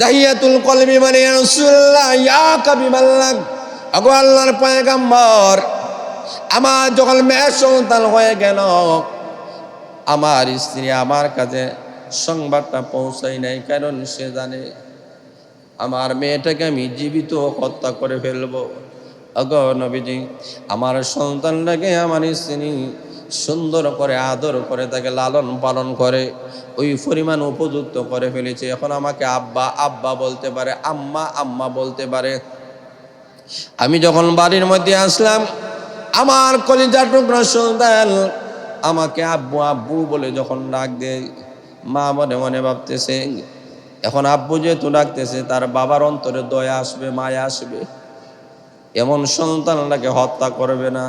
দাহিয়াতুল কলবি মানে রাসূলুল্লাহ, ইয়া কবি মাল্লাক। আগো আল্লাহর পয়গম্বর, আমার যখন মেয়ের সন্তান হয়ে গেল, আমার স্ত্রী আমার কাছে সংবাদটা পৌঁছাই নাই, কারণ সে জানে আমার মেয়েটাকে আমি জীবিত হত্যা করে ফেলব। অগ নবীজি, আমার সন্তানটাকে, আমার স্ত্রী সুন্দর করে, আদর করে, তাকে লালন পালন করে, ওই পরিমাণ উপযুক্ত করে ফেলেছে। এখন আমাকে আব্বা আব্বা বলতে পারে, আম্মা আম্মা বলতে পারে। আমি যখন বাড়ির মধ্যে আসলাম, আমার কলিজার টুকরা সন্তান আমাকে আব্বু আব্বু বলে যখন ডাক দেয়, মা মনে মনে ভাবতেছে, এখন আব্বু যেহেতু ডাকতেছে, তার বাবার অন্তরে দয়া আসবে, মায়া আসবে। এমন সন্তানটাকে হত্যা করবে না।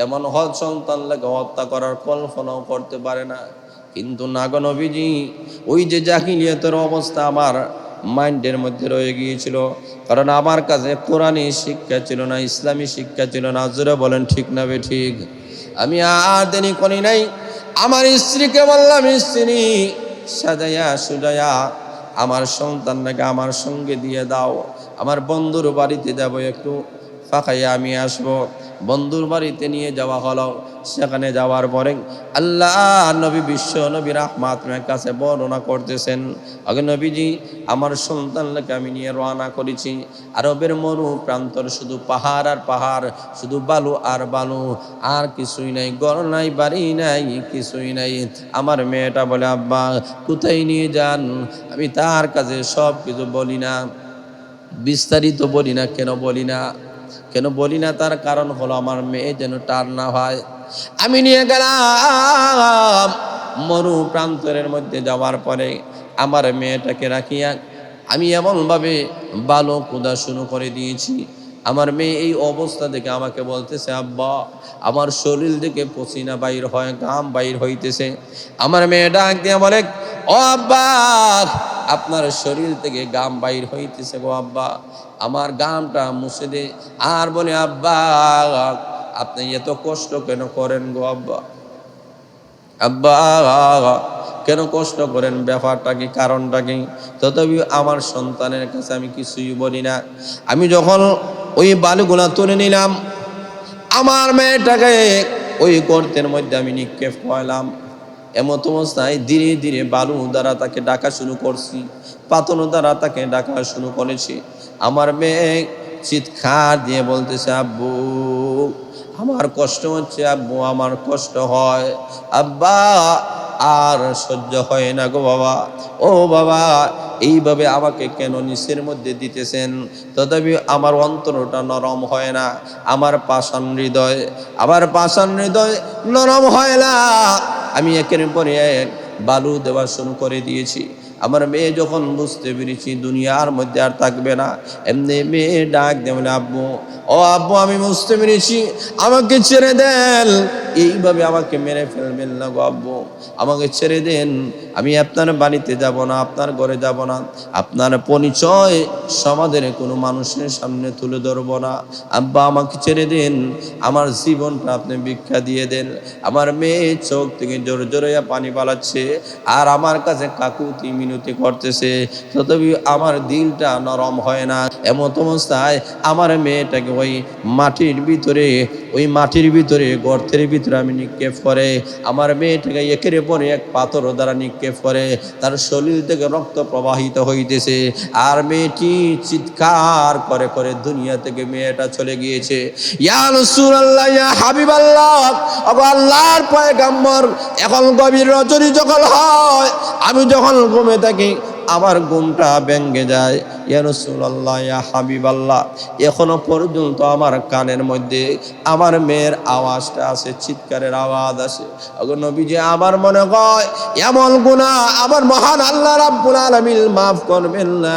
এমন হজ সন্তান সন্তানটাকে হত্যা করার কল্পনাও করতে পারে না। কিন্তু নাগনবীজি ওই যে জাহিলিয়তের অবস্থা আমার মাইন্ডের মধ্যে রয়ে গিয়েছিল। কারণ আমার কাছে কোরআনী শিক্ষা ছিল না ইসলামী শিক্ষা ছিল না। জোরে বলেন, ঠিক না বে ঠিক? আমি আর দেরি করি নাই। আমার স্ত্রীকে বললাম, স্ত্রী সাজাইয়া সুজাইয়া আমার সন্তানটাকে আমার সঙ্গে দিয়ে দাও। আমার বন্ধুর বাড়িতে যাব একটু। ফাঁকাইয়া আমি আসব। বন্ধুর বাড়িতে নিয়ে যাওয়া হলো। সেখানে যাওয়ার পরে আল্লাহ নবী বিশ্ব নবী রাহমাতের কাছে বর্ণনা করতেছেন, আগে নবীজি, আমার সন্তানকে আমি নিয়ে রওনা করেছি। আরবের মরু প্রান্তর শুধু পাহাড় আর পাহাড়, শুধু বালু আর বালু, আর কিছুই নাই, ঘর নাই, বাড়ি নাই, কিছুই নাই। আমার মেয়েটা বলে, আব্বা, কোথায় নিয়ে যান? আমি তার কাছে সব কিছু বলি না। বিস্তারিত বলি না, কেন বলি না? কেন বলি না তার কারণ হলো আমার মেয়ে যেন টার না হয়। আমি নিয়ে গেলাম মরু প্রান্তরের মধ্যে যাওয়ার পরে আমার মেয়েটাকে রাখিয়া আমি এমনভাবে বালো কুদা শুরু করে দিয়েছি। আমার মেয়ে এই অবস্থা দেখে আমাকে বলতেছে, আব্বা, আমার শরীর দেখে পসিনা বাইর হয় গাম বাইর হইতেছে। আমার মেয়ে ডাক দিয়ে বলে, ও আব্বা আপনার শরীর থেকে গাম বাইর হইতেছে গো আব্বা। আমার গামটা মুছে দে। আর বলে, আব্বা, আপনি এত কষ্ট কেন করেন গো আব্বা? আব্বা, কেন কষ্ট করেন? ব্যাপারটা কি, কারণটা কি? তথাপি আমার সন্তানের কাছে আমি কিছুই বলি না। আমি যখন ওই বালুগুলা তুলে নিলাম, আমার মেয়েটাকে ওই গর্তের মধ্যে আমি নিক্ষেপ করলাম। এমত অবস্থায় ধীরে ধীরে বালু দ্বারা তাকে ডাকা শুরু করছি, পাতন দ্বারা তাকে ডাকা শুরু করেছি আমার মেয়ে চিৎকার দিয়ে বলতেছে, আব্বু, আমার কষ্ট হচ্ছে, আব্বু, আমার কষ্ট হয়। আব্বা, আর সহ্য হয় না গো বাবা। ও বাবা, এইভাবে আমাকে কেন নিচের মধ্যে দিতেছেন? তথাপি আমার অন্তরটা নরম হয় না, আমার পাষাণ হৃদয়, আমার পাষাণ হৃদয় নরম হয় না। আমি একের পরে এক বালু দেওয়া শুরু করে দিয়েছি। আমার মেয়ে যখন বুঝতে পেরেছি দুনিয়ার মধ্যে আর থাকবে না, এমনি মেয়ে ডাক দেবেন আব্বু, ও আব্বু, আমি বুঝতে পেরেছি, আমাকে ছেড়ে দেন। এইভাবে আমাকে মেরে ফেলবেন না গো আব্বু। আমাকে ছেড়ে দেন আমি আপনার বাড়িতে যাব না, আপনার ঘরে যাব না। আপনার পরিচয় সমাজের কোনো মানুষের সামনে তুলে ধরবো না। আব্বা, আমাকে ছেড়ে দেন। আমার জীবনটা আপনি ভিক্ষা দিয়ে দেন। আমার মেয়ে চোখ থেকে জোরে জোরে পানি পালাচ্ছে আর আমার কাছে কাকুতি মিনতি করতেছে। তথাপি আমার দিলটা নরম হয় না। এমত অবস্থায় আমার মেয়েটাকে ওই মাটির ভিতরে, ওই মাটির ভিতরে, গর্তের ভিতরে আমি নিক্ষেপ করে। আমার মেয়েটাকে একের পরে এক পাথর দ্বারা নিক্ষেপ করে তার শরীর থেকে রক্ত প্রবাহিত হইতেছে। আর মেয়েটি চিৎকার করে করে দুনিয়া থেকে মেয়েটা চলে গিয়েছে। আল্লাহর পয়গম্বর, এখন গভীর রজনী যখন হয়, আমি যখন ঘুমে থাকি, আমার ঘুমটা ভেঙ্গে যায়। ইয়া রাসূলুল্লাহ, ইয়া হাবিবাল্লাহ, এখনও পর্যন্ত আমার কানের মধ্যে আমার মেয়ের আওয়াজটা আছে চিৎকারের আওয়াজ আছে নবীজি, আমার মনে হয় এমন গুনাহ আমার মহান আল্লাহ রাব্বুল আলামিন মাফ করবেন না,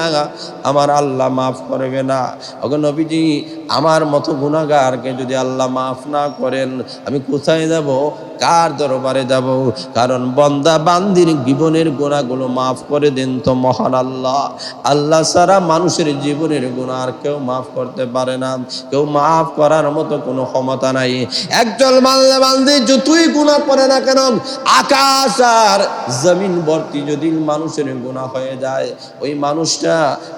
আমার আল্লাহ মাফ করবে না। ওগো নবীজি, আমার মতো গুনাহগারকে যদি আল্লাহ মাফ না করেন, আমি কোথায় যাব? কার দরবারে যাব? কারণ বন্দা বান্দির জীবনের গুণাগুলো মাফ করে দেন তো মহান আল্লাহ। আল্লাহ সারা সারা মানুষের জীবনের গুণা আর কেউ মাফ করতে পারে না। কেউ মাফ করার মতো কোনো ক্ষমতা নাই। একজন মানলে মানদি যতই গুণা করে না কেন, আকাশ আর জমিন ভর্তি যদি মানুষের গুণা হয়ে যায়, ওই মানুষটা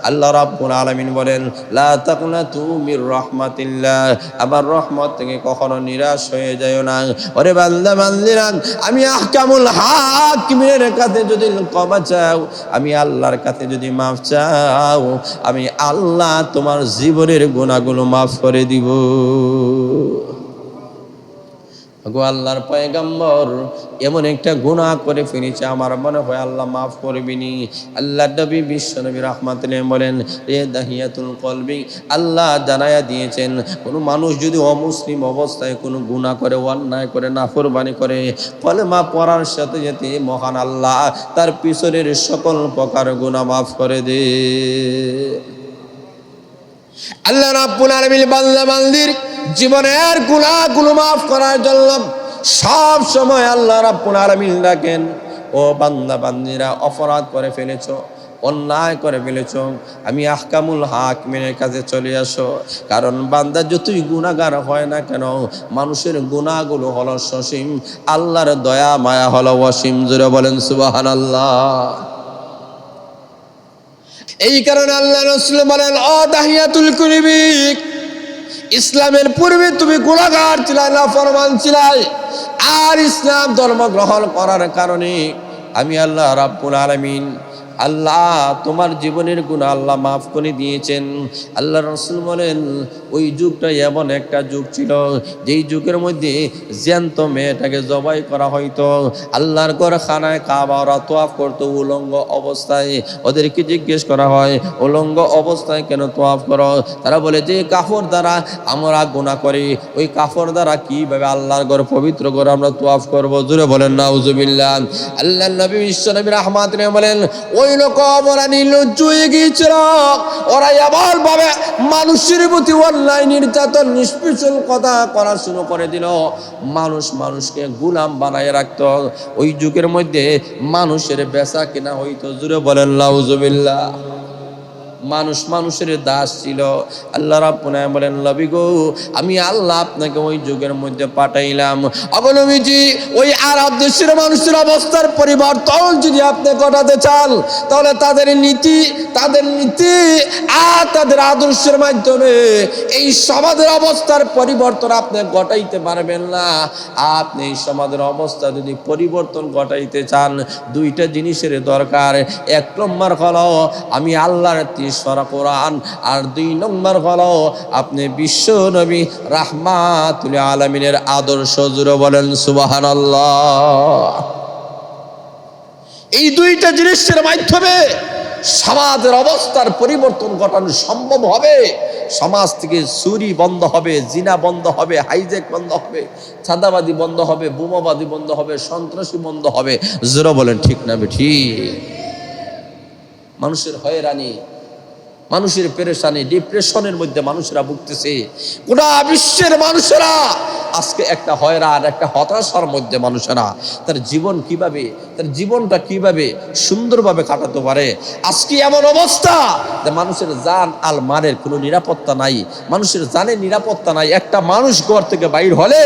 আল্লাহ রাব্বুল আলামিন বলেন, লা তাকনাতু মির রাহমাতিল্লাহ। আমার রহমত থেকে কখনো নিরাশ হয়ে যায় না। ওরে বান্দা, বান্দিরা, আমি আহকামুল হাকিমের কাছে যদি ক্ষমা চাও, আমি আল্লাহর কাছে যদি মাফ চাও আমি আল্লাহ তোমার জীবনের গুণাগুলো মাফ করে দিব। গো আল্লাহর পয়গাম্বর, এমন একটা গুনাহ করে ফেলেছে আমার মনে হয়, আল্লাহ মাফ করবিনি আল্লাহ নবী বিশ্ব নবী রহমাতুল্লাহ বলেন রে দাহিয়াতুল কলবি আল্লাহ জানায়া দিয়েছেন, কোনো মানুষ যদি অমুসলিম অবস্থায় কোনো গুনাহ করে, অন্যায় করে নাফরবানি করে, কলেমা পড়ার সাথে সাথে মহান আল্লাহ তার পিছনের সকল প্রকার গুনাহ মাফ করে দে। আল্লাহ রাব্বুল আলামিন বান্দা বান্দির জীবনের গুনাহগুলো মাফ করার জন্য সব সময় আল্লাহ রাব্বুল আলামিন ডাকেন, ও বান্দা, বান্দিরা, অপরাধ করে ফেলেছো, অন্যায় করে ফেলেছ, আমি আহকামুল হাকিমের কাছে চলে আসো। কারণ বান্দা যতই গুণাগার হয় না কেন, মানুষের গুণাগুলো হলো সসীম, আল্লাহর দয়া, মায়া হলো অসীম। জুড়ে বলেন সুবাহান আল্লাহ এই কারণে আল্লাহ রসুল বলেন অ দাহিয়াতুল কুলিবিক ইসলামের পূর্বে তুমি গোলাঘাট ছিলাই না ফরমান ছিলাই আর ইসলাম ধর্ম গ্রহণ করার কারণে আমি আল্লাহ রাব্বুল আলামিন আল্লাহ, তোমার জীবনের গুণ আল্লাহ মাফ করে দিয়েছেন। আল্লাহ রসুল বলেন, ওই যুগটা এমন একটা যুগ ছিল, যেই যুগের মধ্যে জ্যান্ত মেয়েটাকে জবাই করা হয়তো আল্লাহর ঘর খানায় কাবা তোয়াফ করতো উলঙ্গ অবস্থায়। ওদেরকে জিজ্ঞেস করা হয়, উলঙ্গ অবস্থায় কেন তোয়াফ করো? তারা বলে, যে কাফর দ্বারা আমরা গুণা করি, ওই কাফর দ্বারা কীভাবে আল্লাহর ঘর পবিত্র করে আমরা তোয়াফ করব? জুড়ে বলেন না উজুবিল্লাহ আল্লাহ নবী বিশ্ব নবী রহমাত বলেন, ওই লোক ওরা নির্লজ্জ হয়ে গিয়েছিল। ওরা এমন ভাবে মানুষের প্রতি অন্যায় নির্যাতন নিষ্পিচল কথা করা শুরু করে দিল। মানুষ মানুষকে গুলাম বানায় রাখত। ওই যুগের মধ্যে মানুষের বেচা কিনা হইতো। জুড়ে বলেন লাউজুবিল্লাহ মানুষ মানুষের দাস ছিল। আল্লাহ রাব্বুল বলেন লবি গো, আমি আল্লাহ আপনাকে ওই যুগের মধ্যে পাঠাইলাম। অবনবীজি ওই আরব দেশের মানুষের অবস্থার পরিবর্তন যদি আপনি ঘটাতে চান, তাহলে তাদের নীতি তাদের নীতি আর তাদের আদর্শের মাধ্যমে এই সমাজের অবস্থার পরিবর্তন আপনি ঘটাইতে পারবেন না। আপনি এই সমাজের অবস্থা যদি পরিবর্তন ঘটাইতে চান, দুইটা জিনিসের দরকার। এক নম্বর হলো, আমি আল্লাহর তিসরা কোরআন আর দুই নম্বর হলো, আপনি বিশ্ব নবী রাহমাতুল আলমিনের আদর্শ জুড়ে বলেন সুবাহান এই দুইটা জিনিসের মাধ্যমে সমাজের অবস্থার পরিবর্তন ঘটানো সম্ভব হবে। সমাজ থেকে চুরি বন্ধ হবে, জিনা বন্ধ হবে হাইজেক বন্ধ হবে চাঁদাবাদি বন্ধ হবে বোমাবাদী বন্ধ হবে, সন্ত্রাসী বন্ধ হবে। জোরো বলেন, ঠিক না বে ঠিক? মানুষের হয়রানি মানুষের পেরেশানি ডিপ্রেশনের মধ্যে মানুষেরা ভুগতেছে। গোটা বিশ্বের মানুষেরা আজকে একটা হয়রান, একটা হতাশার মধ্যে মানুষেরা তার জীবন কীভাবে, তার জীবনটা কীভাবে সুন্দরভাবে কাটাতে পারে? আজকে এমন অবস্থা যে মানুষের জান আল মানের কোনো নিরাপত্তা নাই। মানুষের জানের নিরাপত্তা নাই। একটা মানুষ ঘর থেকে বাইর হলে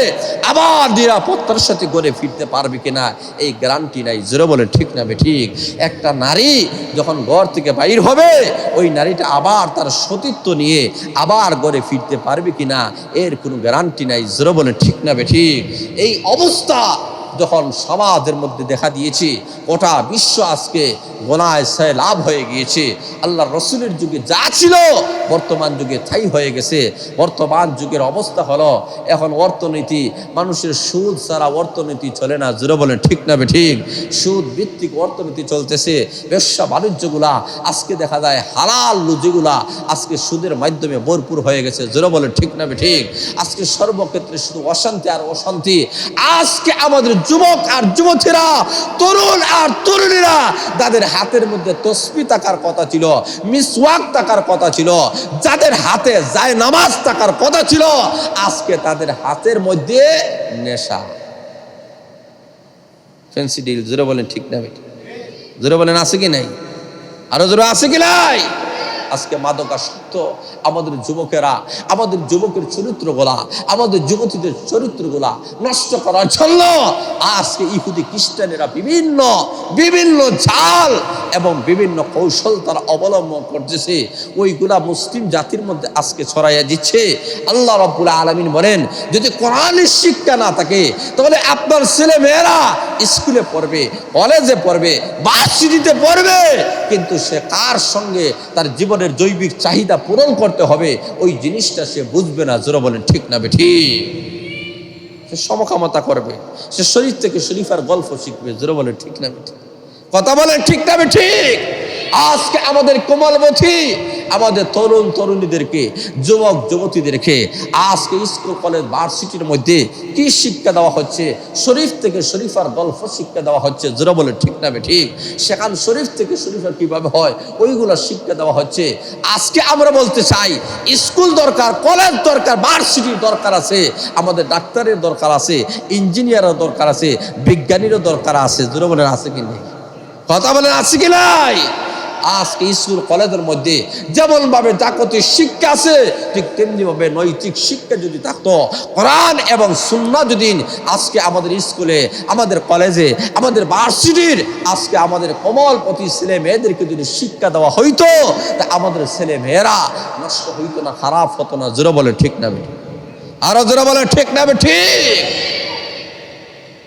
আবার নিরাপত্তার সাথে ঘরে ফিরতে পারবে কিনা, এই গ্যারান্টি নাই। জোরে বলে ঠিক না ঠিক একটা নারী যখন ঘর থেকে বাইর হবে, ওই নারীটা আবার তার সতীত্ব নিয়ে আবার ঘরে ফিরতে পারবে কিনা, এর কোনো গ্যারান্টি নাই। জোরে বলে ঠিক না বে ঠিক। এই অবস্থা যখন সমাজের মধ্যে দেখা দিয়েছে, গোটা বিশ্ব আজকে গোনায় সে লাভ হয়ে গিয়েছে। আল্লাহ রসুলের যুগে যা ছিল, বর্তমান যুগে ছাই হয়ে গেছে। বর্তমান যুগের অবস্থা হলো, এখন অর্থনীতি, মানুষের সুদ ছাড়া অর্থনীতি চলে না। জোরে বলেন, ঠিক না ঠিক সুদ ভিত্তিক অর্থনীতি চলতেছে। ব্যবসা বাণিজ্যগুলা আজকে দেখা যায় হালাল লুজিগুলা আজকে সুদের মাধ্যমে ভরপুর হয়ে গেছে। জোরে বলেন, ঠিক না ঠিক আজকে সর্বক্ষেত্রে শুধু অশান্তি আর অশান্তি। আজকে আমাদের যুবক আর যুবতীরা, তরুণ আর তরুণীরা, তাদের হাতের মধ্যে তসবি থাকার কথা ছিল, মিসওয়াক থাকার কথা ছিল, যাদের হাতে যায় নামাজ থাকার কথা ছিল, আজকে তাদের হাতের মধ্যে নেশা। ফেন্সি ডিল, জোরে বলেন ঠিক না বেটি জোরে বলেন, আছে কি নাই? আরও জোরে আছে কি নাই? আজকে মাদকাসক্ত আমাদের যুবকেরা, আমাদের যুবকের চরিত্রগুলা, আমাদের যুবতীদের চরিত্রগুলা নষ্ট করার জন্য আজকে ইহুদি খ্রিস্টানেরা বিভিন্ন বিভিন্ন জাল এবং বিভিন্ন কৌশল তারা অবলম্বন করতেছে। ওইগুলা মুসলিম জাতির মধ্যে আজকে ছড়াইয়া দিচ্ছে। আল্লাহ রব্বুল আলমিন বলেন, যদি কোরআনের শিক্ষা না থাকে, তাহলে আপনার ছেলে মেয়েরা স্কুলে পড়বে, কলেজে পড়বে, ভার্সিটিতে পড়বে, কিন্তু সে কার সঙ্গে তার জীবনের জৈবিক চাহিদা পূরণ করতে হবে, ওই জিনিসটা সে বুঝবে না। জোরে বলেন, ঠিক না বেঠি সে সমকামতা করবে, সে শরীর থেকে শরীফার গল্প শিখবে। জোরে বলে ঠিক না বেঠি কথা বলেন, ঠিক না বে, ঠিক? আজকে আমাদের কোমলবতী আমাদের তরুণ তরুণীদেরকে, যুবক যুবতীদেরকে আজকে স্কুল, কলেজ, ভার্সিটির মধ্যে কি শিক্ষা দেওয়া হচ্ছে? শরীফ থেকে শরীফার গল্প শিক্ষা দেওয়া হচ্ছে, জোরা বলে ঠিক না ঠিক? সেখান শরীফ থেকে শরীফার কীভাবে হয়? ওইগুলো শিক্ষা দেওয়া হচ্ছে। আজকে আমরা বলতে চাই, স্কুল দরকার, কলেজ দরকার, ভার্সিটির দরকার আছে, আমাদের ডাক্তারের দরকার আছে, ইঞ্জিনিয়ারের দরকার আছে, বিজ্ঞানীরও দরকার আছে, জোরা বলে আছে কি নেই? কথা বলেন আছে কি নাই? আজকে স্কুল কলেজের মধ্যে যেমন ভাবে জাগতিক শিক্ষা আছে, ঠিক তেমনি ভাবে নৈতিক শিক্ষা যদি থাকতো, কোরআন এবং সুন্না যদি আজকে আমাদের স্কুলে, আমাদের কলেজে, আমাদের ভার্সিটির আজকে আমাদের কমলপতি ছেলে মেয়েদেরকে যদি শিক্ষা দেওয়া হইতো, তা আমাদের ছেলে মেয়েরা নষ্ট হইতো না, খারাপ হতো না, জোরে বলে ঠিক না আরও জোরে বলে ঠিক না ঠিক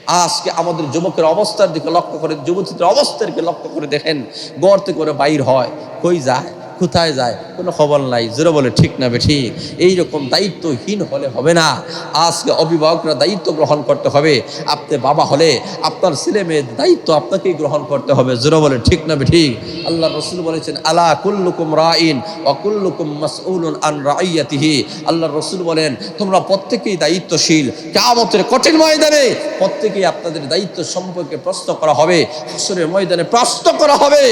আজকে আমাদের যুবকের অবস্থার দিকে লক্ষ্য করে যুবতীদের অবস্থার দিকে লক্ষ্য করে দেখেন, গর্তে করে বাইর হয়, কই যায়? কোথায় যায়? কোনো খবর নাই। জোরে বলে, ঠিক না ঠিক এইরকম দায়িত্বহীন হলে হবে না। আজকে অভিভাবকরা দায়িত্ব গ্রহণ করতে হবে। আপনি বাবা হলে আপনার ছেলে মেয়ের দায়িত্ব আপনাকেই গ্রহণ করতে হবে। জোরে বলে, ঠিক না ঠিক আল্লাহ রসুল বলেছেন, আলা কুল্লুকুম রাইন অকুল্লুকুম মাসউলুন আন রাইয়াতিহি। আল্লাহ রসুল বলেন, তোমরা প্রত্যেকেই দায়িত্বশীল। কামতের কঠিন ময়দানে প্রত্যেকেই আপনাদের দায়িত্ব সম্পর্কে প্রশ্ন করা হবে। ময়দানে প্রশ্ন করা হবে।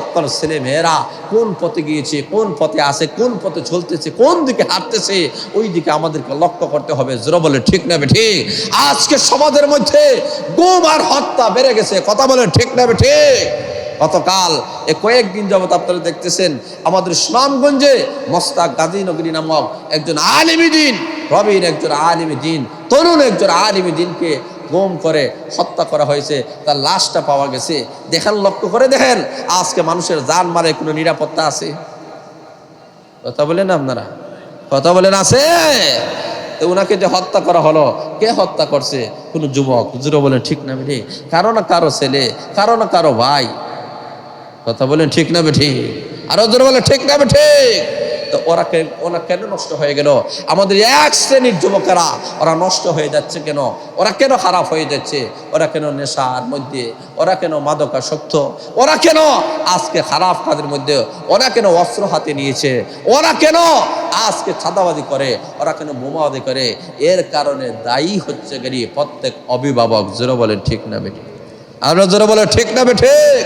আপনার ছেলে মেয়েরা কোন পথে গিয়েছে, কোন পথে আছে কোন পথে চলতেছে, কোন দিকে হাঁটতেছে, ওই দিকে আমাদেরকে লক্ষ্য করতে হবে। জোর বলে, ঠিক না বে ঠিক আজকে সমাজের মধ্যে গুম আর হত্যা বেড়ে গেছে। কথা বলে ঠিক নেবে ঠিক গতকাল এ কয়েকদিন যাবত আপনারা দেখতেছেন, আমাদের সুনামগঞ্জে মস্তাক গাজীনগরী নামক একজন আলিমী দিন রবির একজন আলিমী দিন, তরুণ একজন আলিমী দিনকে গুম করে হত্যা করা হয়েছে, তার লাশটা পাওয়া গেছে। দেখেন, লক্ষ্য করে দেখেন, আজকে মানুষের জান মারে কোনো নিরাপত্তা আছে? কথা বলেন আপনারা? কথা বলেন, আছে? তো ওনাকে যে হত্যা করা হলো, কে হত্যা করছে? কোনো যুবক। জুড়ে বলেন, ঠিক না বেঠি। কারও না কারও ছেলে, কারও না কারও ভাই। কথা বলেন, ঠিক না বেঠি? আরও জোরে বলে ঠিক না বেঠিক তো ওরা ওরা কেন নষ্ট হয়ে গেল? আমাদের এক শ্রেণির যুবকেরা, ওরা নষ্ট হয়ে যাচ্ছে কেন? ওরা কেন খারাপ হয়ে যাচ্ছে? ওরা কেন নেশার মধ্যে? ওরা কেন মাদকাসক্ত? ওরা কেন আজকে খারাপ কাজের মধ্যে? ওরা কেন অস্ত্র হাতে নিয়েছে? ওরা কেন আজকে ছাদাবাদি করে? ওরা কেন বোমাবাদি করে? এর কারণে দায়ী হচ্ছে গেরি প্রত্যেক অভিভাবক। জোরে বলেন, ঠিক না বেঠিক আমরা জোরে বলে ঠিক না বেঠিক